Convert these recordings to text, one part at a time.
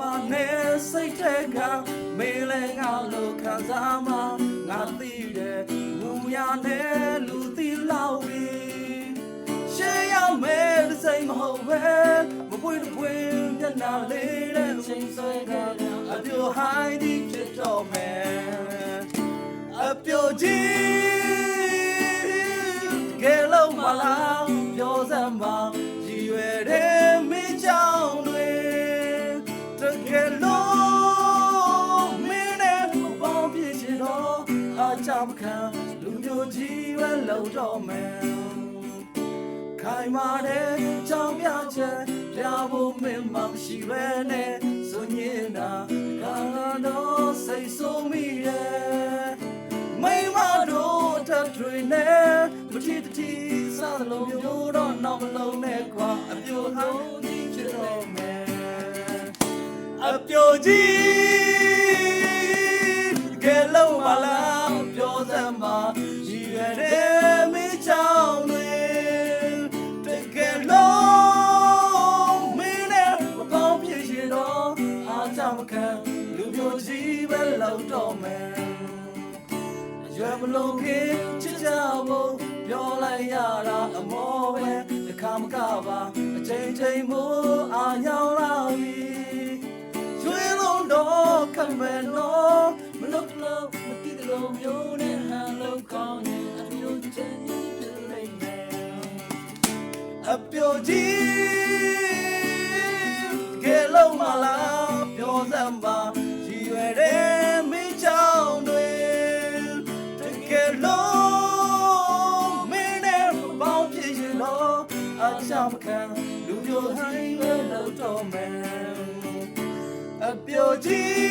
ပါနဲ့စိတ်ထက်ကမင်းလည်းငါလို့ခံစားမှငါသိတယ်မူရနဲ့လူသိလောက်ပြီရှေးရောက်မဲ့တစ်စိမ်မဟုတ်ပဲမပွေတပွေမျက်နှာလေးတဲ့ချိန်ဆွဲကအပြိုဟိုင်းဒီဖြစ်တော့မယ်အပြိုကြီးကဲလုံးမ အားချမခံလူမျိုးကြီးပဲလုံတော့မယ်ခိုင်မာတဲ့ကြောင်ပြချက်ပြဖို့မင်းမရှိပဲနဲ့စွညင်တာကာတော့စိတ်ဆိုးမိရဲ့မိမတို့ထပ်ထွေနဲ့မတိတတိစားသလိုမျိုးတော့နောက်မလုံးနဲ့ကွာအပြိုဟောင်းကြီးဖြစ်တော့မယ်အပြိုကြီး လို့မင်းနဲ့မပေါင်းပြည့်ရှင်တော့အားကြမခံလူမျိုးကြီးပဲလောက်တော့မယ်အရွယ်မလုံးခင်ချစ်ကြဖို့ပြောလိုက်ရတာအမောပဲတစ်ခါမကပါအချိန်ချိန်မို့အာညောင်းလာပြီရွှေလုံးတော့ခံမယ်နော်မလို့လို့မတိတယ်လို့မျိုးနဲ့ဟန် ပြိုကြီးကဲလုံးမလားပြောစမ်းပါရည်ရွယ်တဲ့မင်းချောင်းတွေတကယ်လို့မင်းနဲ့ပေါင်းပြည့်ရင်တော့အချမခံလူမျိုးဟိုင်းပဲလို့တော့မယ်အပြိုကြီး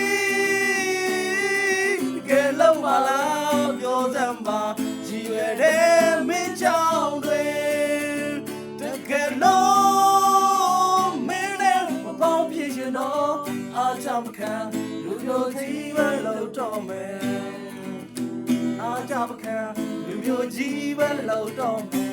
င်းပြည့်ရှင်တော့အားချမခံလူမျိုးကြီးပဲလို့တော့မယ်အားချမခံလူမျိုးကြီးပဲလို့တော့မယ်